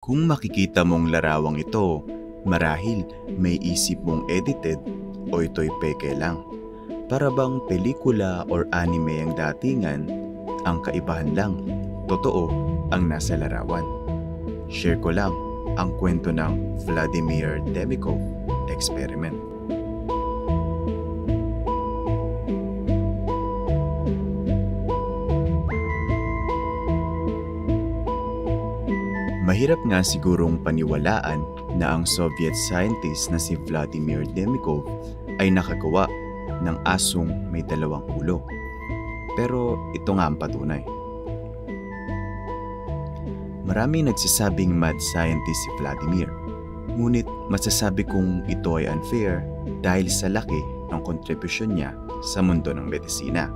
Kung makikita mong larawang ito, marahil may isip mong edited o ito'y peke lang. Para bang pelikula or anime ang datingan, ang kaibahan lang, totoo ang nasa larawan. Share ko lang ang kwento ng Vladimir Demikov experiment. Mahirap nga sigurong paniwalaan na ang Soviet scientist na si Vladimir Demikov ay nakagawa ng asong may dalawang ulo. Pero ito nga ang patunay. Maraming nagsasabing mad scientist si Vladimir. Ngunit masasabi kong ito ay unfair dahil sa laki ng kontribusyon niya sa mundo ng medisina.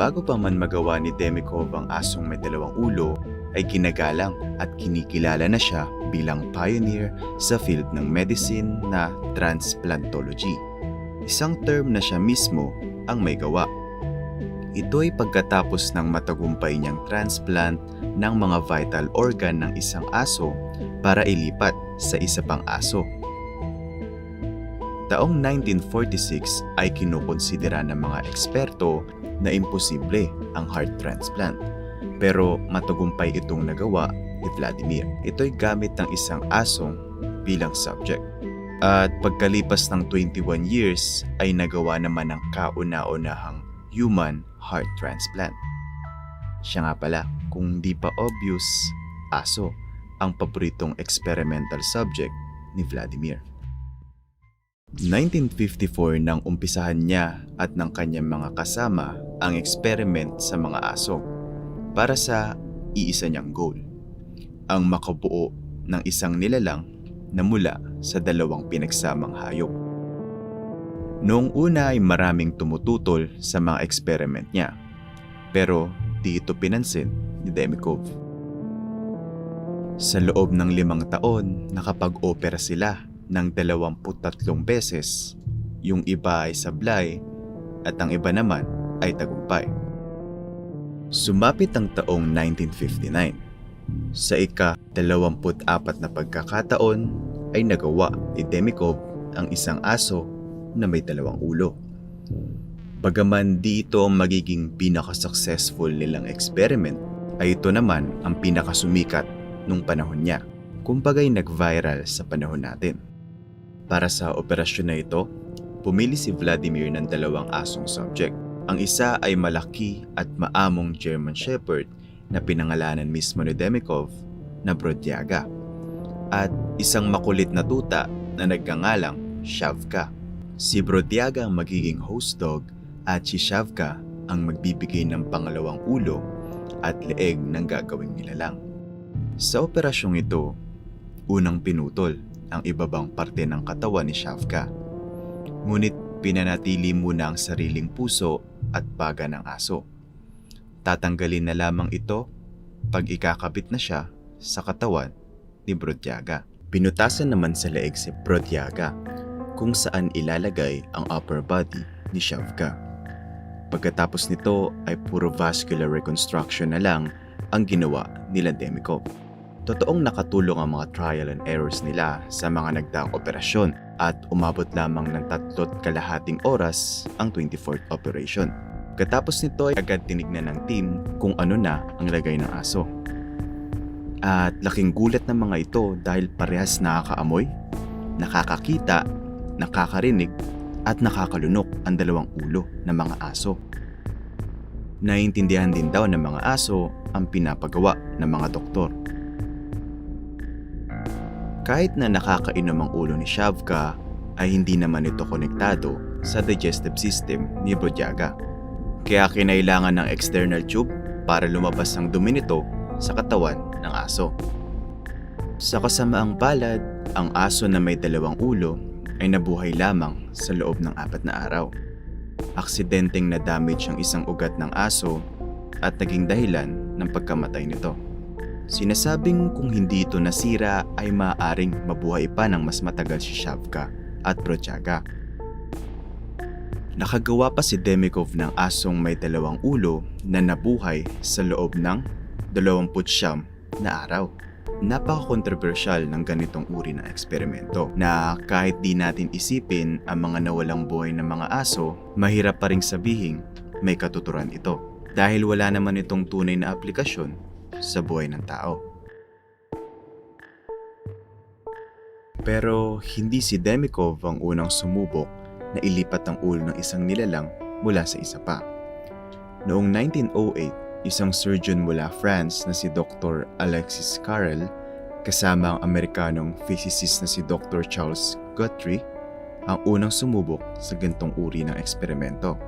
Bago pa man magawa ni Demikov ang asong may dalawang ulo, ay ginagalang at kinikilala na siya bilang pioneer sa field ng medicine na transplantology. Isang term na siya mismo ang may gawa. Ito ay pagkatapos ng matagumpay niyang transplant ng mga vital organ ng isang aso para ilipat sa isa pang aso. Taong 1946 ay kinukonsidera ng mga eksperto na imposible ang heart transplant. Pero matagumpay itong nagawa ni Vladimir. Ito'y gamit ng isang asong bilang subject. At pagkalipas ng 21 years ay nagawa naman ng kauna-unahang human heart transplant. Siya nga pala, kung di pa obvious, aso ang paboritong experimental subject ni Vladimir. 1954 nang umpisahan niya at ng kanyang mga kasama ang experiment sa mga aso para sa iisa niyang goal. Ang makabuo ng isang nilalang na mula sa dalawang pinagsamang hayop. Noong una ay maraming tumututol sa mga experiment niya, pero di ito pinansin ni Demikov. Sa loob ng limang taon, nakapag-opera sila ng 23 beses, yung iba ay sablay at ang iba naman ay tagumpay. Sumapit ang taong 1959. Sa ika-24 na pagkakataon ay nagawa ni Demikov ang isang aso na may dalawang ulo. Bagaman di ito ang magiging pinaka-successful nilang experiment, ay ito naman ang pinakasumikat nung panahon niya. Kumpagay nag-viral sa panahon natin. Para sa operasyon na ito, pumili si Vladimir ng dalawang asong subject. Ang isa ay malaki at maamong German Shepherd na pinangalanan mismo ni Demikov na Brodyaga at isang makulit na tuta na nagngangalang Shavka. Si Brodyaga ang magiging host dog at si Shavka ang magbibigay ng pangalawang ulo at leeg ng gagawing nilalang. Sa operasyong ito, unang pinutol ang ibabang parte ng katawan ni Shavka. Ngunit pinanatili muna ang sariling puso at baga ng aso. Tatanggalin na lamang ito pag ikakabit na siya sa katawan ni Brodyaga. Pinutasan naman sa leeg si Brodyaga kung saan ilalagay ang upper body ni Shavka. Pagkatapos nito ay puro vascular reconstruction na lang ang ginawa nila Demikov. Totoong nakatulong ang mga trial and errors nila sa mga nagdaang operasyon at umabot lamang ng tatlot kalahating oras ang 24th operation. Katapos nito ay agad tinignan ng team kung ano na ang lagay ng aso. At laking gulat ng mga ito dahil parehas nakakaamoy, nakakakita, nakakarinig at nakakalunok ang dalawang ulo ng mga aso. Naiintindihan din daw ng mga aso ang pinapagawa ng mga doktor. Kahit na nakakainom ang ulo ni Shavka, ay hindi naman ito konektado sa digestive system ni Brodyaga. Kaya kinailangan ng external tube para lumabas ang dumi nito sa katawan ng aso. Sa kasamaang palad, ang aso na may dalawang ulo ay nabuhay lamang sa loob ng apat na araw. Aksidenteng na-damage ang isang ugat ng aso at naging dahilan ng pagkamatay nito. Sinasabing kung hindi ito nasira ay maaaring mabuhay pa ng mas matagal si Shavka at Brodyaga. Nakagawa pa si Demikov ng asong may dalawang ulo na nabuhay sa loob ng 29 na araw. Napaka-controversial ng ganitong uri ng eksperimento na kahit di natin isipin ang mga nawalang buhay ng mga aso, mahirap pa ring sabihin may katuturan ito dahil wala naman itong tunay na aplikasyon sa buhay ng tao. Pero hindi si Demikov ang unang sumubok na ilipat ang ulo ng isang nilalang mula sa isa pa. Noong 1908, isang surgeon mula France na si Dr. Alexis Carrel kasama ang Amerikanong physicist na si Dr. Charles Guthrie ang unang sumubok sa gantong uri ng eksperimento.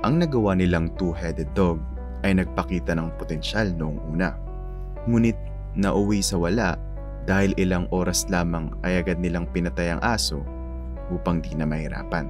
Ang nagawa nilang two-headed dog ay nagpakita ng potensyal noong una. Ngunit nauwi sa wala dahil ilang oras lamang ay agad nilang pinatay ang aso upang di na mahirapan.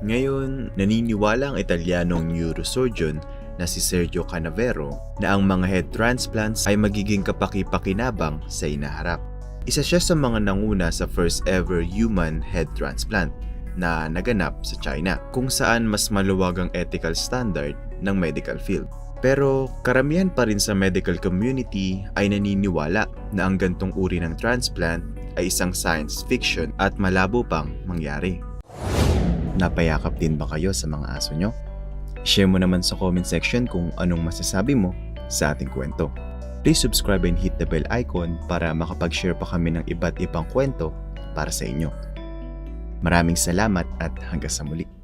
Ngayon, naniniwala ang Italianong neurosurgeon na si Sergio Canavero na ang mga head transplants ay magiging kapaki-pakinabang sa inaharap. Isa siya sa mga nanguna sa first ever human head transplant na naganap sa China kung saan mas maluwag ang ethical standard ng medical field. Pero karamihan pa rin sa medical community ay naniniwala na ang gantong uri ng transplant ay isang science fiction at malabo pang mangyari. Napayakap din ba kayo sa mga aso nyo? Share mo naman sa comment section kung anong masasabi mo sa ating kwento. Please subscribe and hit the bell icon para makapag-share pa kami ng iba't ibang kwento para sa inyo. Maraming salamat at hanggang sa muli.